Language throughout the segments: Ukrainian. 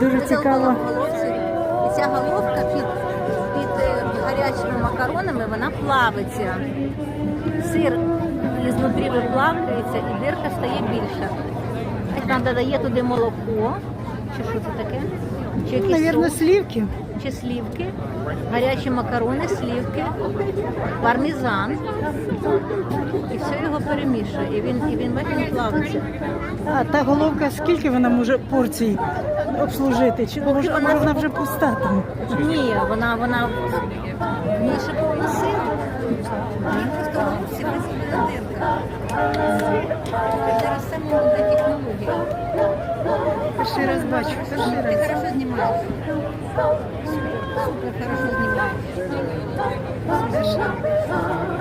Дуже цікаво. І ця головка під, під е, гарячими макаронами вона плавиться. Сир різнобрівий плавкається і дирка стає більша. Там додає туди молоко. Чи що це таке? Чи якийсь Навірно, соус, слівки. чи слівки, гарячі макарони, слівки, пармезан. І все його перемішує. І він, і він бачите, він плавиться. А та головка, скільки вона може порцій обслужити? Чи може вона- вона вже пуста там? Ні, вона, вона в ще повно сил. Зараз саме молода технологія. Перший раз бачу, перший Ти раз. хорошо знімаєш. Супер хорошо знімаєш. Перший,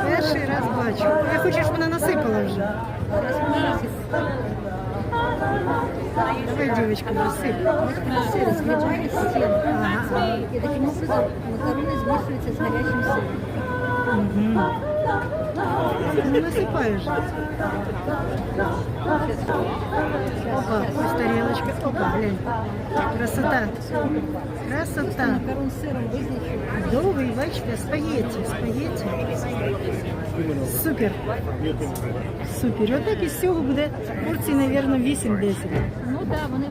перший раз бачу. Я хочу, щоб вона насипала вже. Зараз місяць. Давай, девочка насип. Сир змиває стіну. И таким образом макароны смешиваются с горячим сиром. Ну, насипаєш. Опа, ось тарілочка. Опа, глянь. Красота. Красота. Макарон з сиром визначив. Довгий, бачите, спагетті, спагетті. Супер. Супер. І Отак із цього буде порцій, мабуть, 8-10. Ну так, вони